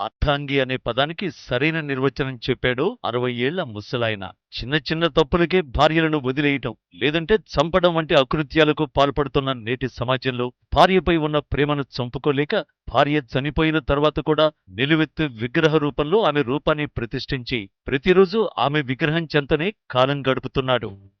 అర్థాంగి అనే పదానికి సరైన నిర్వచనం చెప్పాడు అరవై ఏళ్ళ ముసలాయన. చిన్న చిన్న తప్పులకే భార్యలను వదిలేయటం లేదంటే చంపడం వంటి అకృత్యాలకు పాల్పడుతున్న నేటి సమాజంలో భార్యపై ఉన్న ప్రేమను చంపుకోలేక భార్య చనిపోయిన తర్వాత కూడా నిలువెత్తు విగ్రహ రూపంలో ఆమె రూపాన్ని ప్రతిష్ఠించి ప్రతిరోజు ఆమె విగ్రహం చెంతనే కాలం గడుపుతున్నాడు.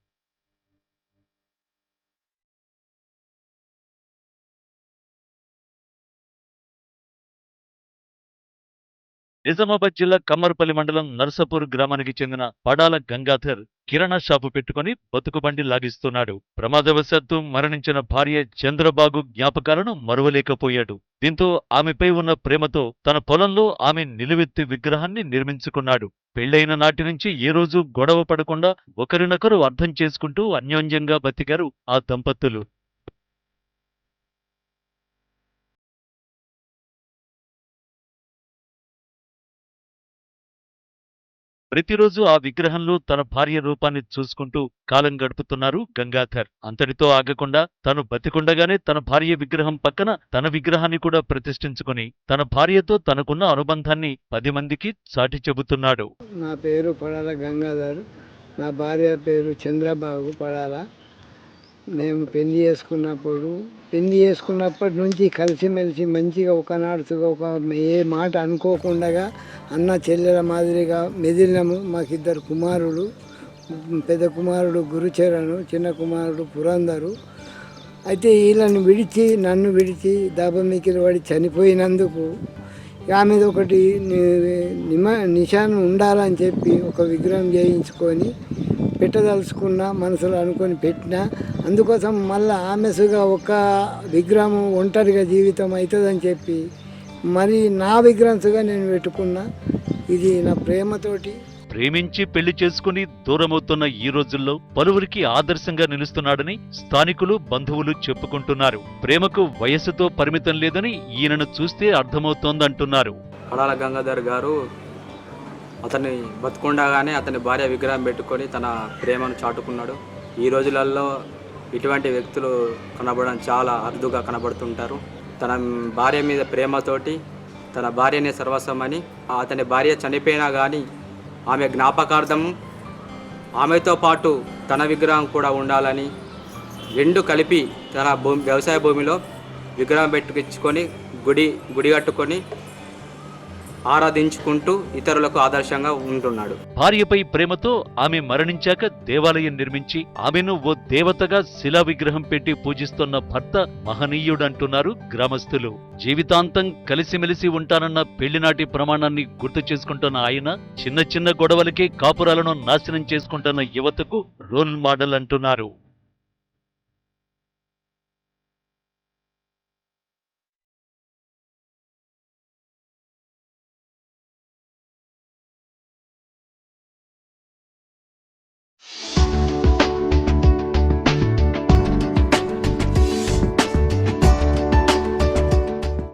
నిజామాబాద్ జిల్లా కమ్మరపల్లి మండలం నర్సపూర్ గ్రామానికి చెందిన పడాల గంగాధర్ కిరాణా షాపు పెట్టుకుని బతుకుబండి లాగిస్తున్నాడు. ప్రమాదవశాత్తు మరణించిన భార్య చంద్రబాబు జ్ఞాపకాలను మరువలేకపోయాడు. దీంతో ఆమెపై ఉన్న ప్రేమతో తన పొలంలో ఆమె నిలువెత్తి విగ్రహాన్ని నిర్మించుకున్నాడు. పెళ్ళైన నాటి నుంచి ఏ రోజు గొడవ పడకుండా ఒకరినొకరు అర్థం చేసుకుంటూ అన్యోన్యంగా బతికారు ఆ దంపతులు. ప్రతిరోజు ఆ విగ్రహంలో తన భార్య రూపాన్ని చూసుకుంటూ కాలం గడుపుతున్నారు గంగాధర్. అంతటితో ఆగకుండా తను బతికుండగానే తన భార్య విగ్రహం పక్కన తన విగ్రహాన్ని కూడా ప్రతిష్ఠించుకుని తన భార్యతో తనకున్న అనుబంధాన్ని పది మందికి చాటి చెబుతున్నాడు. నా పేరు పడాల గంగాధర్. నా భార్య పేరు చంద్రబాబు పడాల. మేము పెళ్ళి చేసుకున్నప్పుడు పెళ్ళి చేసుకున్నప్పటి నుంచి కలిసిమెలిసి మంచిగా ఒకనాడు ఒక ఏ మాట అనుకోకుండా అన్న చెల్లెల మాదిరిగా మెదిలినాము మాకిద్దరు కుమారుడు పెద్ద కుమారుడు గురుచరణు చిన్న కుమారుడు పురందరు. అయితే వీళ్ళని విడిచి నన్ను విడిచి దాబమికిలు పడి చనిపోయినందుకు ఆమె ఒకటి నిమ నిశానం ఉండాలని చెప్పి ఒక విగ్రహం చేయించుకొని పెట్టదలుచుకున్న మనసులో అనుకొని పెట్టిన అందుకోసం మళ్ళీ ఆమెసుగా ఒక విగ్రహం ఒంటరిగా జీవితం అవుతుందని చెప్పి మరి నా విగ్రహంసుగా నేను పెట్టుకున్నా ఇది నా ప్రేమతోటి. ప్రేమించి పెళ్ళి చేసుకుని దూరమవుతున్న ఈ రోజుల్లో పలువురికి ఆదర్శంగా నిలుస్తున్నాడని స్థానికులు బంధువులు చెప్పుకుంటున్నారు. ప్రేమకు వయస్సుతో పరిమితం లేదని ఈయనను చూస్తే అర్థమవుతోందంటున్నారు. కడాల గంగాధర్ గారు అతన్ని బతుకుండగానే అతని భార్య విగ్రహం పెట్టుకొని తన ప్రేమను చాటుకున్నాడు. ఈ రోజులలో ఇటువంటి వ్యక్తులు కనబడడం చాలా అరుదుగా కనబడుతుంటారు. తన భార్య మీద ప్రేమతోటి తన భార్యనే సర్వస్వమని అతని భార్య చనిపోయినా కానీ ఆమె జ్ఞాపకార్థం ఆమెతో పాటు తన విగ్రహం కూడా ఉండాలని రెండు కలిపి తన భూమి వ్యవసాయ భూమిలో విగ్రహం పెట్టుకొని గుడి గుడి కట్టుకొని ఆరాధించుకుంటూ ఇతరులకు ఆదర్శంగా ఉంటున్నాడు. భార్యపై ప్రేమతో ఆమె మరణించాక దేవాలయం నిర్మించి ఆమెను ఓ దేవతగా శిలా విగ్రహం పెట్టి పూజిస్తున్న భర్త మహనీయుడంటున్నారు గ్రామస్తులు. జీవితాంతం కలిసిమెలిసి ఉంటానన్న పెళ్ళినాటి ప్రమాణాన్ని గుర్తు చేసుకుంటున్న ఆయన చిన్న చిన్న గొడవలకే కాపురాలను నాశనం చేసుకుంటున్న యువతకు రోల్ మోడల్ అంటున్నారు